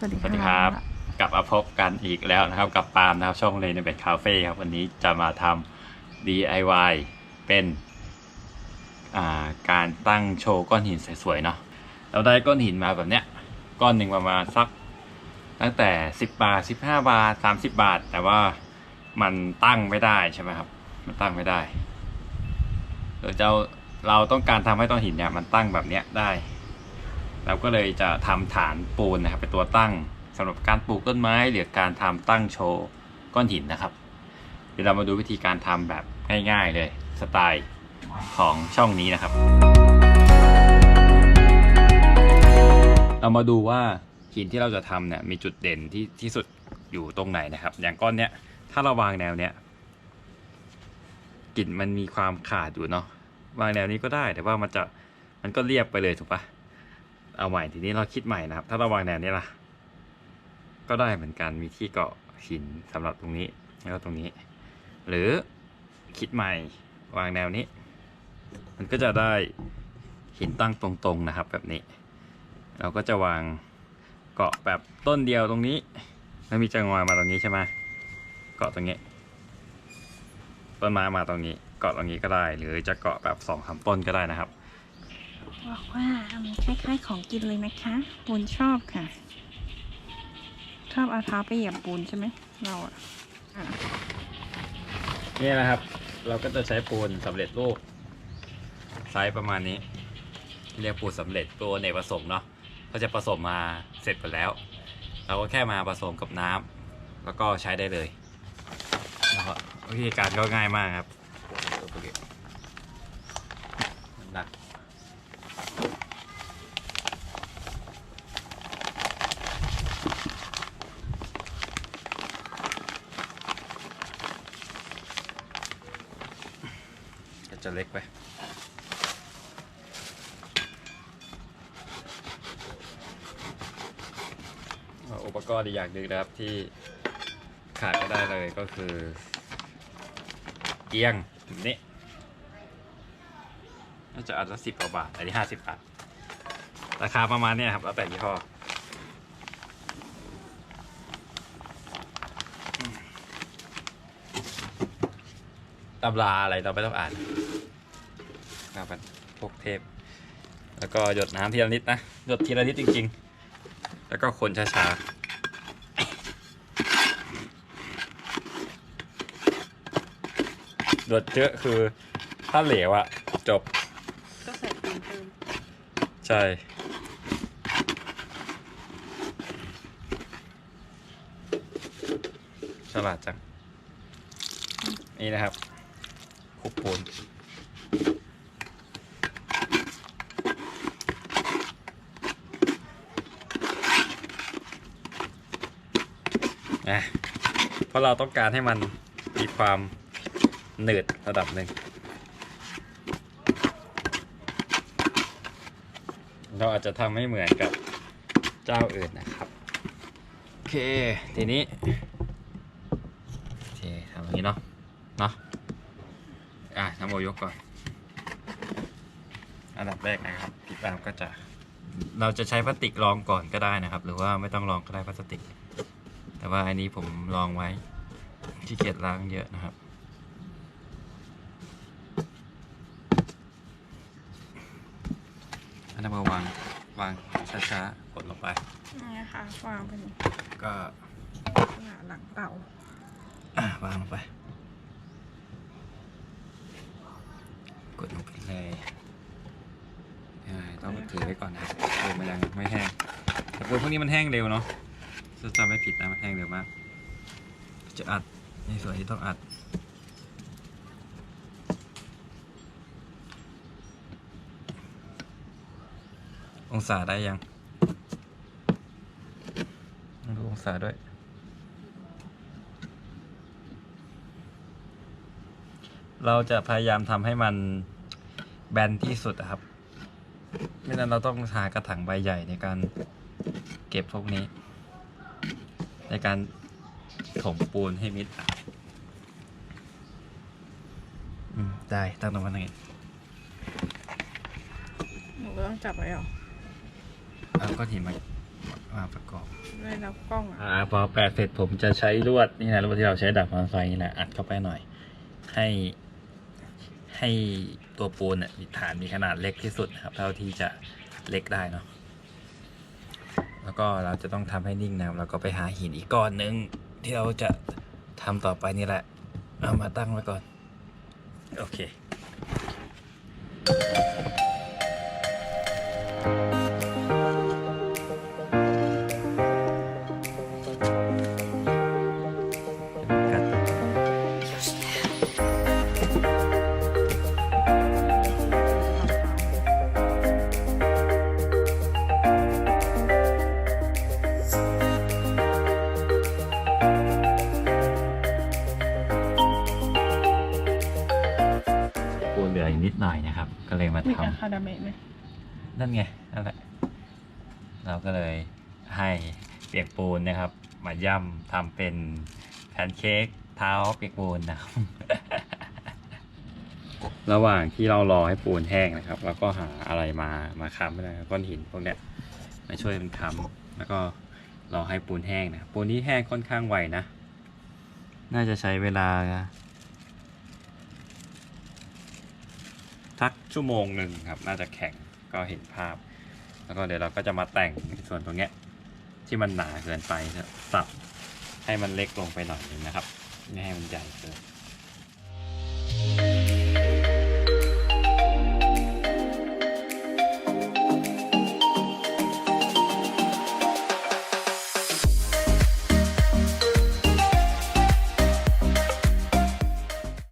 สวัสดีสวัสดีครับ กลับมาพบกันอีกแล้วนะครับ กับปาล์มนะครับช่องเลนเบ็ดคาเฟ่ครับวันนี้จะมาทำ DIY เป็นาการตั้งโชว์ก้อนหินสวยๆเนาะเราได้ก้อนหินมาแบบเนี้ยก้อนหนึ่งประมาณสักตั้งแต่ 10 บาท 15 บาท 30 บาท แต่ว่ามันตั้งไม่ได้ใช่ไหมครับ มันตั้งไม่ได้เราจะเราต้องการทำให้ก้อนหินเนี่ยมันตั้งแบบเนี้ยได้ เราก็เลยจะทำฐานปูนนะครับเป็นตัวตั้งสำหรับการปลูกต้นไม้หรือการทำตั้งโชว์ก้อนหินนะครับ เดี๋ยวเรามาดูวิธีการทำแบบง่ายๆเลยสไตล์ของช่องนี้นะครับ เรามาดูว่าหินที่เราจะทำเนี่ยมีจุดเด่นที่ที่สุดอยู่ตรงไหนนะครับ อย่างก้อนเนี้ยถ้าเราวางแนวเนี้ยกลิ่นมันมีความขาดอยู่เนาะวางแนวนี้ก็ได้แต่ว่ามันจะมันก็เรียบไปเลยถูกปะ เอาใหม่ทีนี้เราคิดใหม่นะครับ ถ้าเราวางแนวนี้ล่ะ ก็ได้เหมือนกันมีที่เกาะหินสำหรับตรงนี้แล้วก็ตรงนี้ หรือคิดใหม่วางแนวนี้ มันก็จะได้หินตั้งตรงๆนะครับ แบบนี้ เราก็จะวางเกาะแบบต้นเดียวตรงนี้แล้วมีจังหวะมาตรงนี้ใช่ไหมเกาะตรงนี้ต้นไม้มาตรงนี้ เกาะตรงนี้ก็ได้ หรือจะเกาะแบบสองสามต้นก็ได้นะครับ บอกว่ามันคล้ายๆของกินเลยนะคะ ปูนชอบค่ะ ชอบเอาเท้าไปเหยียบปูนใช่ไหมเราอะอะนี่นะครับ เราก็จะใช้ปูนสำเร็จรูปไซส์ประมาณนี้ เรียกปูนสำเร็จตัวเนกประสงค์เนาะก็จะผสมมาเสร็จหมดแล้ว เราก็แค่มาผสมกับน้ำแล้วก็ใช้ได้เลยแล้วก็วิธีการก็ง่ายมากครับหนัก ก็จะเล็กไปอุปกรณ์อีกอย่างหนึ่งนะครับที่ขาดไม่ได้เลยก็คือ เกียงนี้ น่าจะอันละสิบกว่าบาท อันนี้ห้าสิบบาท ราคาประมาณเนี้ยครับ แล้วแต่ยี่ห้อตำราอะไรเราไม่ต้องอ่านเราเป็นพวกเทป แล้วก็หยดน้ำทีละนิดนะ หยดทีละนิดจริง ๆ แล้วก็คนช้าๆหยดเยอะคือถ้าเหลวอะจบ ใช่ฉลาดจัง นี่นะครับคุกปูนนะเพราะเราต้องการให้มันมีความหนืดระดับหนึ่ง เราอาจจะทำให้เหมือนกับเจ้าอื่นนะครับ โอเค ทีนี้โอเคทำอย่างนี้เนาะเนาะอะน้ำโมยกก่อน อันดับแรกนะครับพี่ปามก็จะ เราจะใช้พลาสติกรองก่อนก็ได้นะครับ หรือว่าไม่ต้องรองก็ได้พลาสติก แต่ว่าอันนี้ผมรองไว้ขี้เกียจล้างเยอะนะครับ อันนั้นมาวางวางช้าๆกดลงไปนี่นะคะวางเป็นก็หลังเต่าอะวางลงไป กดลงไปเลยอ่าต้องถือไว้ก่อนนะครับปูนมันยังไม่แห้งแต่ปูนพวกนี้มันแห้งเร็วเนาะถ้าจำไม่ผิดนะมันแห้งเร็วมาก จะอัดในส่วนที่ต้องอัด องศาได้ยังดูองศาด้วย เราจะพยายามทำให้มันแบนที่สุดอะครับ ไม่นั้นเราต้องหากระถางใบใหญ่ในการเก็บพวกนี้ ในการถมปูนให้มิดอะได้ตั้งตรงนั้นไงหนูก็ต้องจับไว้หรอ เอาก้อนหินมามาประกอบได้รับกล้องอะอ่าพอแปะเสร็จผมจะใช้ลวดนี่แหละลวดที่เราใช้ดักมอเตอร์ไซค์นี่แหละอัดเข้าไปหน่อย ให้ให้ตัวปูนเนี่ยมีฐานมีขนาดเล็กที่สุดนะครับ เท่าที่จะเล็กได้เนาะแล้วก็เราจะต้องทำให้นิ่งนะครับแล้วก็ไปหาหินอีกก้อนหนึงที่เราจะทำต่อไปนี่แหละเอามาตั้งไว้ก่อน โอเค นเหลืออีกนิดหน่อยนะครับ ก็เลยมามีทำ อะคาดาเมะไหมนั่นไงนั่นแหละเราก็เลยให้เปียกปูนนะครับ มาย่ำทำเป็นแพนเค้กเท้าเปียกปูนนะครับ ระหว่างที่เรารอให้ปูนแห้งนะครับเราก็หาอะไรมามาค้ำนะครับก้อนหินพวกเนี้ยมาช่วยมันค้ำแล้วก็รอให้ปูนแห้งนะปูนที่แห้งค่อนข้างไวนะ น่าจะใช้เวลา ทักชั่วโมงหนึ่งครับ น่าจะแข็งก็เห็นภาพ แล้วก็เดี๋ยวเราก็จะมาแต่งในส่วนตรงเนี้ยที่มันหนาเกินไปนะสับให้มันเล็กลงไปหน่อยนึงนะครับไม่ให้มันใหญ่เกิน